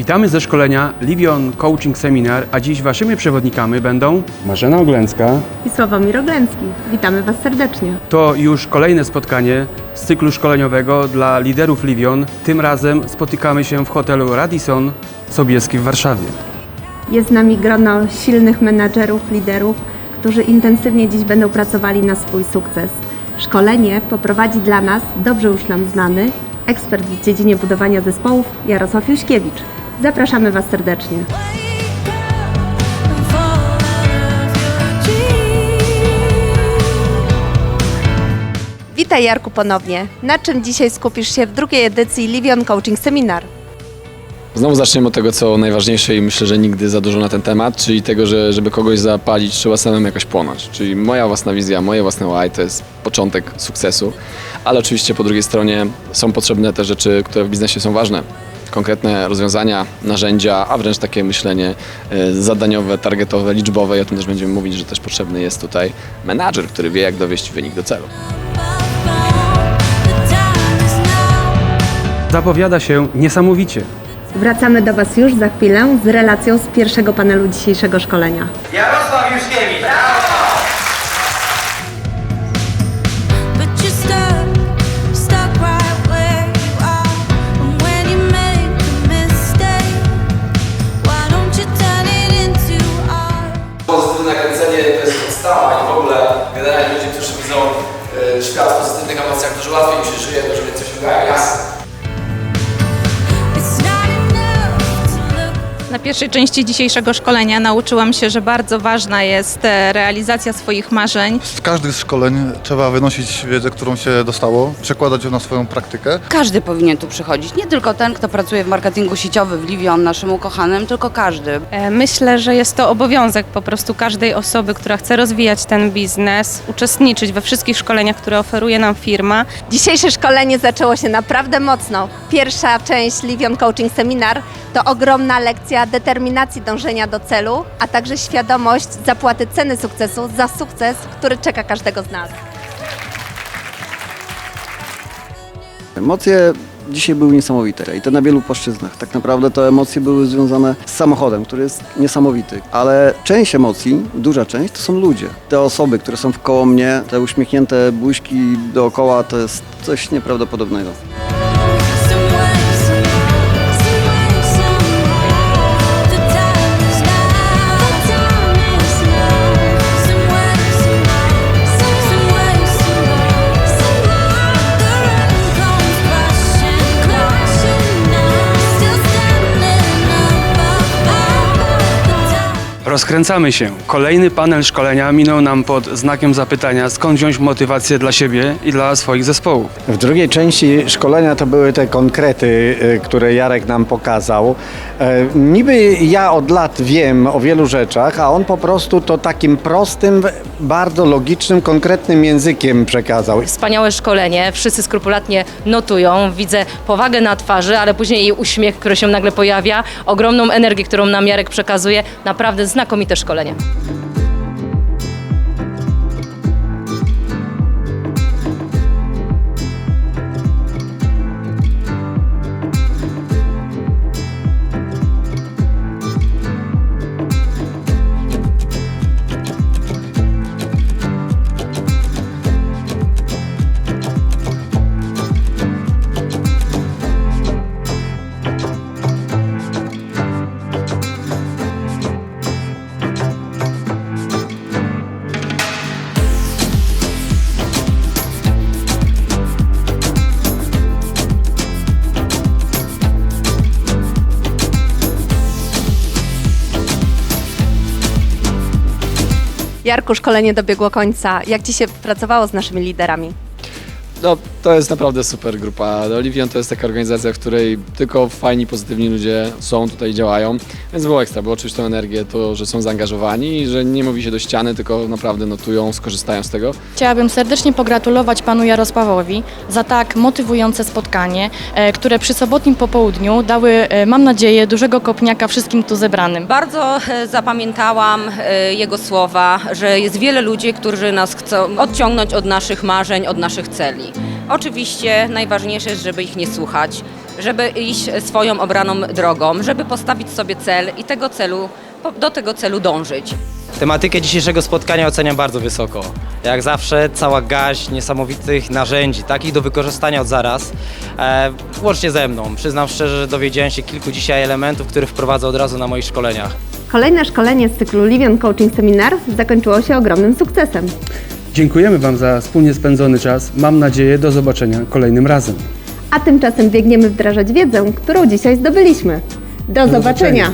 Witamy ze szkolenia Livion Coaching Seminar, a dziś waszymi przewodnikami będą Marzena Oglęcka. i Sławomir Oglęcki. Witamy Was serdecznie. To już kolejne spotkanie z cyklu szkoleniowego dla liderów Livion. Tym razem spotykamy się w hotelu Radisson Sobieski w Warszawie. Jest z nami grono silnych menadżerów, liderów, którzy intensywnie dziś będą pracowali na swój sukces. Szkolenie poprowadzi dla nas, dobrze już nam znany, ekspert w dziedzinie budowania zespołów Jarosław Juśkiewicz. Zapraszamy Was serdecznie. Witaj Jarku ponownie. Na czym dzisiaj skupisz się w drugiej edycji Livion Coaching Seminar? Znowu zaczniemy od tego, co najważniejsze i myślę, że nigdy za dużo na ten temat, czyli tego, że żeby kogoś zapalić, trzeba samemu jakoś płonąć. Czyli moja własna wizja, moje własne why to jest początek sukcesu, ale oczywiście po drugiej stronie są potrzebne te rzeczy, które w biznesie są ważne. Konkretne rozwiązania, narzędzia, a wręcz takie myślenie e, zadaniowe, targetowe, liczbowe i o tym też będziemy mówić, że też potrzebny jest tutaj menadżer, który wie, jak dowieść wynik do celu. Zapowiada się niesamowicie. Wracamy do Was już za chwilę z relacją z pierwszego panelu dzisiejszego szkolenia. Jarosław Juszkiewicz. Świat w pozytywnych emocjach, dużo łatwiej im się żyje, dużo więcej osiągają. Jasne. Na pierwszej części dzisiejszego szkolenia nauczyłam się, że bardzo ważna jest e, realizacja swoich marzeń. Z każdych szkoleń trzeba wynosić wiedzę, którą się dostało, przekładać ją na swoją praktykę. Każdy powinien tu przychodzić, nie tylko ten, kto pracuje w marketingu sieciowym w Livion, naszym ukochanym, tylko każdy. E, Myślę, że jest to obowiązek po prostu każdej osoby, która chce rozwijać ten biznes, uczestniczyć we wszystkich szkoleniach, które oferuje nam firma. Dzisiejsze szkolenie zaczęło się naprawdę mocno. Pierwsza część Livion Coaching Seminar to ogromna lekcja determinacji dążenia do celu, a także świadomość zapłaty ceny sukcesu za sukces, który czeka każdego z nas. Emocje dzisiaj były niesamowite i to na wielu płaszczyznach. Tak naprawdę te emocje były związane z samochodem, który jest niesamowity, ale część emocji, duża część, to są ludzie. Te osoby, które są wkoło mnie, te uśmiechnięte buźki dookoła, to jest coś nieprawdopodobnego. Rozkręcamy się. Kolejny panel szkolenia minął nam pod znakiem zapytania, skąd wziąć motywację dla siebie i dla swoich zespołów. W drugiej części szkolenia to były te konkrety, y, które Jarek nam pokazał. E, Niby ja od lat wiem o wielu rzeczach, a on po prostu to takim prostym, bardzo logicznym, konkretnym językiem przekazał. Wspaniałe szkolenie, wszyscy skrupulatnie notują, widzę powagę na twarzy, ale później jej uśmiech, który się nagle pojawia, ogromną energię, którą nam Jarek przekazuje. Naprawdę znakomite szkolenie. Jarku, szkolenie dobiegło końca. Jak Ci się pracowało z naszymi liderami? No, to jest naprawdę super grupa. Olivion to jest taka organizacja, w której tylko fajni, pozytywni ludzie są tutaj i działają, więc było ekstra, było czuć tą energię, to, że są zaangażowani i że nie mówi się do ściany, tylko naprawdę notują, skorzystają z tego. Chciałabym serdecznie pogratulować panu Jarosławowi za tak motywujące spotkanie, e, które przy sobotnim popołudniu dały, e, mam nadzieję, dużego kopniaka wszystkim tu zebranym. Bardzo e, zapamiętałam e, jego słowa, że jest wiele ludzi, którzy nas chcą odciągnąć od naszych marzeń, od naszych celi. Oczywiście najważniejsze jest, żeby ich nie słuchać, żeby iść swoją obraną drogą, żeby postawić sobie cel i tego celu, do tego celu dążyć. Tematykę dzisiejszego spotkania oceniam bardzo wysoko. Jak zawsze cała gaź niesamowitych narzędzi, takich do wykorzystania od zaraz, e, łącznie ze mną. Przyznam szczerze, że dowiedziałem się kilku dzisiaj elementów, które wprowadzę od razu na moich szkoleniach. Kolejne szkolenie z cyklu Livion Coaching Seminar zakończyło się ogromnym sukcesem. Dziękujemy Wam za wspólnie spędzony czas. Mam nadzieję do zobaczenia kolejnym razem. A tymczasem biegniemy wdrażać wiedzę, którą dzisiaj zdobyliśmy. Do, zobaczenia.